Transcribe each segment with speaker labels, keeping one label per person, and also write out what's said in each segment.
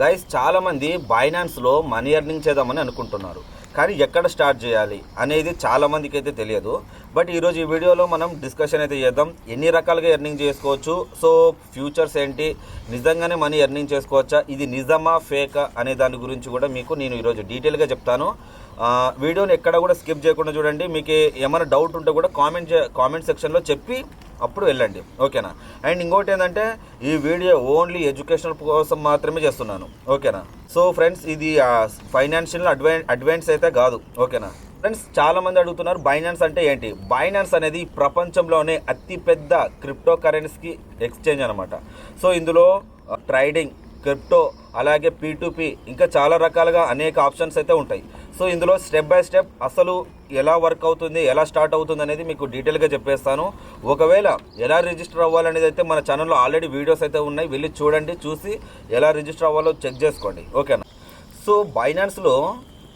Speaker 1: Guys చాలామంది బైనాన్స్లో money earning చేద్దామని అనుకుంటున్నారు. కానీ ఎక్కడ స్టార్ట్ చేయాలి అనేది చాలామందికి అయితే తెలియదు. బట్ ఈరోజు ఈ వీడియోలో మనం డిస్కషన్ అయితే చేద్దాం. ఎన్ని రకాలుగా ఎర్నింగ్ చేసుకోవచ్చు? సో ఫ్యూచర్స్ ఏంటి? నిజంగానే మనీ ఎర్నింగ్ చేసుకోవచ్చా? ఇది నిజమా ఫేకా అనే దాని గురించి కూడా మీకు నేను ఈరోజు డీటెయిల్గా చెప్తాను. వీడియోని ఎక్కడ కూడా స్కిప్ చేయకుండా చూడండి. మీకు ఏమైనా డౌట్ ఉంటే కూడా కామెంట్ కామెంట్ సెక్షన్లో చెప్పి అప్పుడు వెళ్ళండి. ఓకేనా? అండ్ ఇంకోటి ఏంటంటే ఈ వీడియో ఓన్లీ ఎడ్యుకేషనల్ కోసం మాత్రమే చేస్తున్నాను. ఓకేనా? సో ఫ్రెండ్స్ ఇది ఫైనాన్షియల్ అడ్వాన్ అడ్వాన్స్ అయితే కాదు. ఓకేనా? ఫ్రెండ్స్ చాలా మంది అడుగుతున్నారు బైనాన్స్ అంటే ఏంటి? బైనాన్స్ అనేది ప్రపంచంలోనే అతిపెద్ద క్రిప్టో కరెన్సీకి ఎక్స్చేంజ్ అనమాట సో ఇందులో ట్రైడింగ్ క్రిప్టో అలాగే పీ ఇంకా చాలా రకాలుగా అనేక ఆప్షన్స్ అయితే ఉంటాయి. సో ఇందులో స్టెప్ బై స్టెప్ అసలు ఎలా వర్క్ అవుతుంది ఎలా స్టార్ట్ అవుతుంది అనేది మీకు డీటెయిల్గా చెప్పేస్తాను. ఒకవేళ ఎలా రిజిస్టర్ అవ్వాలనేది అయితే మన ఛానల్లో ఆల్రెడీ వీడియోస్ అయితే ఉన్నాయి. వెళ్ళి చూడండి చూసి ఎలా రిజిస్టర్ అవ్వాలో చెక్ చేసుకోండి. ఓకేనా? సో బైనాన్స్లో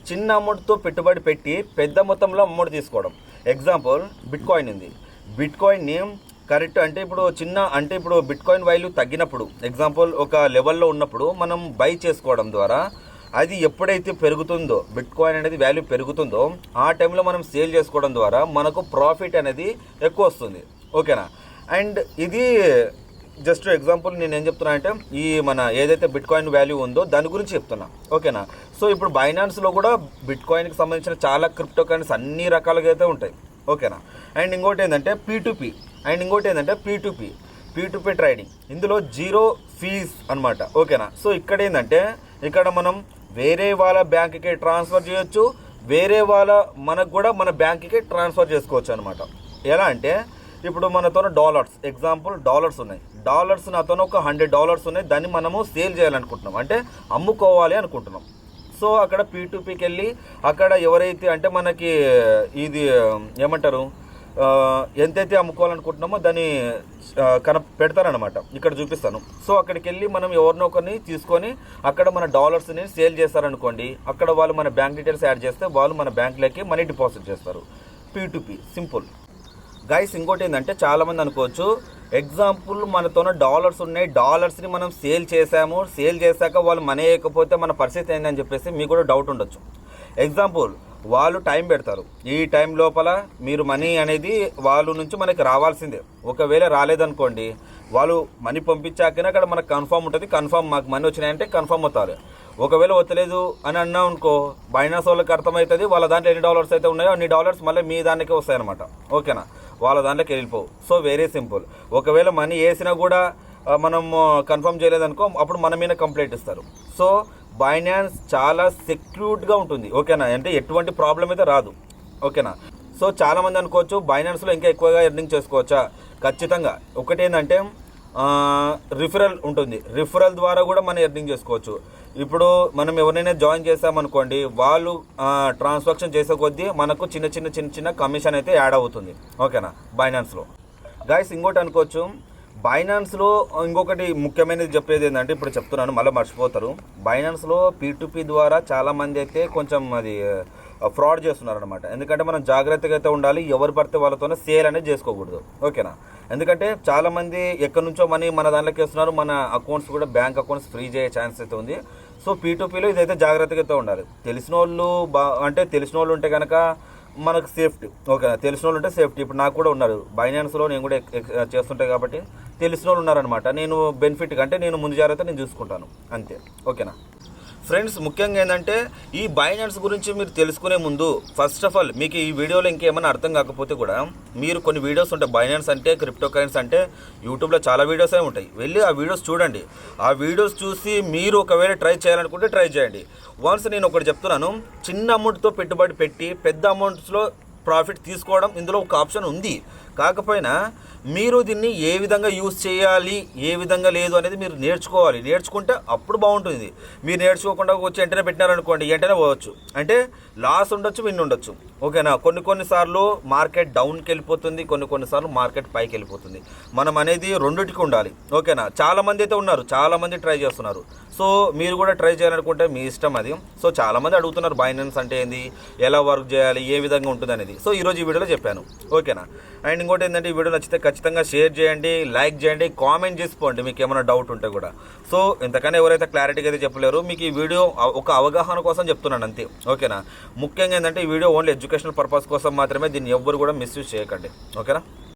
Speaker 1: చిన్న అమౌంట్తో పెట్టుబడి పెట్టి పెద్ద మొత్తంలో అమౌంట్ తీసుకోవడం. ఎగ్జాంపుల్ బిట్ కాయిన్ ఉంది బిట్కాయిన్ని కరెక్ట్. అంటే ఇప్పుడు చిన్న అంటే ఇప్పుడు బిట్ కాయిన్ వాల్యూ తగ్గినప్పుడు ఎగ్జాంపుల్ ఒక లెవెల్లో ఉన్నప్పుడు మనం బై చేసుకోవడం ద్వారా అది ఎప్పుడైతే పెరుగుతుందో బిట్ కాయిన్ అనేది వాల్యూ పెరుగుతుందో ఆ టైంలో మనం సేల్ చేసుకోవడం ద్వారా మనకు ప్రాఫిట్ అనేది ఎక్కువ వస్తుంది. ఓకేనా అండ్ ఇది జస్ట్ ఎగ్జాంపుల్ నేను ఏం చెప్తున్నా అంటే ఈ మన ఏదైతే బిట్ కాయిన్ వాల్యూ ఉందో దాని గురించి చెప్తున్నా. ఓకేనా సో ఇప్పుడు బైనాన్స్లో కూడా బిట్ కాయిన్కి సంబంధించిన చాలా క్రిప్టో కరెన్సీ అన్ని రకాలుగా అయితే ఉంటాయి. ఓకేనా? అండ్ ఇంకోటి ఏంటంటే పీ అండ్ ఇంకోటి ఏంటంటే పీ టు ట్రైడింగ్ ట్రేడింగ్ ఇందులో జీరో ఫీజ్ అన్నమాట. ఓకేనా? సో ఇక్కడ ఏంటంటే ఇక్కడ మనం వేరే వాళ్ళ బ్యాంక్కి ట్రాన్స్ఫర్ చేయొచ్చు. వేరే వాళ్ళ మనకు కూడా మన బ్యాంక్కి ట్రాన్స్ఫర్ చేసుకోవచ్చు అనమాట ఎలా అంటే ఇప్పుడు మనతో డాలర్స్ ఎగ్జాంపుల్ డాలర్స్ ఉన్నాయి. డాలర్స్ నాతో ఒక హండ్రెడ్ డాలర్స్ ఉన్నాయి. దాన్ని మనము సేల్ చేయాలనుకుంటున్నాం. అంటే అమ్ముకోవాలి అనుకుంటున్నాం. సో అక్కడ పీకి వెళ్ళి అక్కడ ఎవరైతే అంటే మనకి ఇది ఏమంటారు ఎంతైతే అమ్ముకోవాలనుకుంటున్నామో దాన్ని కన పెడతారనమాట ఇక్కడ చూపిస్తాను. సో అక్కడికి వెళ్ళి మనం ఎవరినో ఒకరిని తీసుకొని అక్కడ మన డాలర్స్ని సేల్ చేస్తారనుకోండి అక్కడ వాళ్ళు మన బ్యాంక్ డీటెయిల్స్ యాడ్ చేస్తే వాళ్ళు మన బ్యాంక్లోకి మనీ డిపాజిట్ చేస్తారు. P simple. గైస్ ఇంకోటి ఏంటంటే చాలామంది అనుకోవచ్చు ఎగ్జాంపుల్ మనతోన డాలర్స్ ఉన్నాయి. డాలర్స్ని మనం సేల్ చేసాము సేల్ చేశాక వాళ్ళు మనీ వేయకపోతే మన పరిస్థితి ఏందని చెప్పేసి మీకు కూడా డౌట్ ఉండొచ్చు. ఎగ్జాంపుల్ వాళ్ళు టైం పెడతారు. ఈ టైం లోపల మీరు మనీ అనేది వాళ్ళ నుంచి మనకి రావాల్సిందే. ఒకవేళ రాలేదనుకోండి వాళ్ళు మనీ పంపించాకనే అక్కడ మనకు కన్ఫామ్ ఉంటుంది. కన్ఫామ్ మాకు మనీ వచ్చినాయంటే కన్ఫర్మ్ అవుతారు. ఒకవేళ వస్తలేదు అని అన్నాం అనుకో బైనాస్ వాళ్ళకి అర్థమవుతుంది. వాళ్ళ దాంట్లో ఎన్ని డాలర్స్ అయితే ఉన్నాయో అన్ని డాలర్స్ మళ్ళీ మీ దానికే వస్తాయన్నమాట. ఓకేనా వాళ్ళ దాంట్లోకి వెళ్ళిపోవు. సో వెరీ సింపుల్ ఒకవేళ మనీ వేసినా కూడా మనం కన్ఫర్మ్ చేయలేదనుకో అప్పుడు మన మీద కంప్లైంట్ ఇస్తారు. సో బైనాన్స్ చాలా సెక్యూర్డ్గా ఉంటుంది. ఓకేనా అంటే ఎటువంటి ప్రాబ్లం అయితే రాదు. ఓకేనా సో చాలా మంది అనుకోవచ్చు బైనాన్స్లో ఇంకా ఎక్కువగా ఎర్నింగ్ చేసుకోవచ్చా? ఖచ్చితంగా. ఒకటి ఏంటంటే రిఫరల్ ఉంటుంది. రిఫరల్ ద్వారా కూడా మనం ఎర్నింగ్ చేసుకోవచ్చు. ఇప్పుడు మనం ఎవరైనా జాయిన్ చేసామనుకోండి వాళ్ళు ట్రాన్సాక్షన్ చేసే కొద్దీ మనకు చిన్న చిన్న చిన్న చిన్న కమిషన్ అయితే యాడ్ అవుతుంది. ఓకేనా బైనాన్స్లో గాయస్ ఇంకోటి అనుకోవచ్చు. బైనాన్స్లో ఇంకొకటి ముఖ్యమైనది చెప్పేది ఏంటంటే ఇప్పుడు చెప్తున్నాను మళ్ళీ మర్చిపోతారు. బైనాన్స్లో పీ ద్వారా చాలామంది అయితే కొంచెం అది ఫ్రాడ్ చేస్తున్నారు అనమాట ఎందుకంటే మనం జాగ్రత్తగా అయితే ఉండాలి ఎవరు పడితే వాళ్ళతోనే సేల్ అనేది చేసుకోకూడదు. ఓకేనా ఎందుకంటే చాలామంది ఎక్కడి నుంచో మనీ మన దాంట్లోకి వేస్తున్నారు మన అకౌంట్స్ కూడా బ్యాంక్ అకౌంట్స్ ఫ్రీ చేయ ఛాన్స్ అయితే ఉంది. సో పీటూపీలో ఇదైతే జాగ్రత్తగా అయితే ఉండాలి. తెలిసిన వాళ్ళు బా అంటే తెలిసిన వాళ్ళు ఉంటే కనుక మనకు సేఫ్టీ ఓకే తెలిసిన వాళ్ళు ఉంటే సేఫ్టీ ఇప్పుడు నాకు కూడా ఉన్నారు. బైనాన్స్లో నేను కూడా చేస్తుంటాయి కాబట్టి తెలిసిన వాళ్ళు ఉన్నారనమాట నేను బెనిఫిట్ అంటే నేను ముందు జాగ్రత్త నేను చూసుకుంటాను. అంతే. ఓకేనా? ఫ్రెండ్స్ ముఖ్యంగా ఏంటంటే ఈ బైనాన్స్ గురించి మీరు తెలుసుకునే ముందు ఫస్ట్ ఆఫ్ ఆల్ మీకు ఈ వీడియోలో ఇంకేమైనా అర్థం కాకపోతే కూడా మీరు కొన్ని వీడియోస్ ఉంటాయి బైనాన్స్ అంటే క్రిప్టో కరెన్సీ అంటే యూట్యూబ్లో చాలా వీడియోస్ అయి ఉంటాయి. వెళ్ళి ఆ వీడియోస్ చూడండి. ఆ వీడియోస్ చూసి మీరు ఒకవేళ ట్రై చేయాలనుకుంటే ట్రై చేయండి. వన్స్ నేను ఒకటి చెప్తున్నాను చిన్న అమౌంట్తో పెట్టుబడి పెట్టి పెద్ద అమౌంట్స్లో ప్రాఫిట్ తీసుకోవడం ఇందులో ఒక ఆప్షన్ ఉంది. కాకపోయినా మీరు దీన్ని ఏ విధంగా యూజ్ చేయాలి ఏ విధంగా లేదు అనేది మీరు నేర్చుకోవాలి. నేర్చుకుంటే అప్పుడు బాగుంటుంది. మీరు నేర్చుకోకుండా వచ్చి వెంటనే పెట్టినారనుకోండి వెంటనే పోవచ్చు. అంటే లాస్ ఉండొచ్చు విన్ ఉండొచ్చు. ఓకేనా? కొన్ని కొన్నిసార్లు మార్కెట్ డౌన్కి వెళ్ళిపోతుంది కొన్ని కొన్నిసార్లు మార్కెట్ పైకి వెళ్ళిపోతుంది. మనం అనేది రెండిటికి ఉండాలి. ఓకేనా? చాలా మంది అయితే ఉన్నారు చాలామంది ట్రై చేస్తున్నారు. సో మీరు కూడా ట్రై చేయాలనుకుంటే మీ ఇష్టం అది. సో చాలామంది అడుగుతున్నారు బైనాన్స్ అంటే ఏంది? ఎలా వర్క్ చేయాలి? ఏ విధంగా ఉంటుంది అనేది. సో ఈరోజు ఈ వీడియోలో చెప్పాను. ఓకేనా? అండ్ ఇంకోటి ఏంటంటే ఈ వీడియో నచ్చితే ఖచ్చితంగా షేర్ చేయండి లైక్ చేయండి కామెంట్ చేసుకోండి మీకు ఏమైనా డౌట్ ఉంటే కూడా. సో ఇంతకన్నా ఎవరైతే క్లారిటీగా అయితే చెప్పలేరు మీకు ఈ వీడియో ఒక అవగాహన కోసం చెప్తున్నాను అంతే. ఓకేనా? ముఖ్యంగా ఏంటంటే ఈ వీడియో ఓన్లీ ఎడ్యుకేషనల్ పర్పస్ కోసం మాత్రమే దీన్ని ఎవ్వరు కూడా మిస్యూజ్ చేయకండి. ఓకేనా?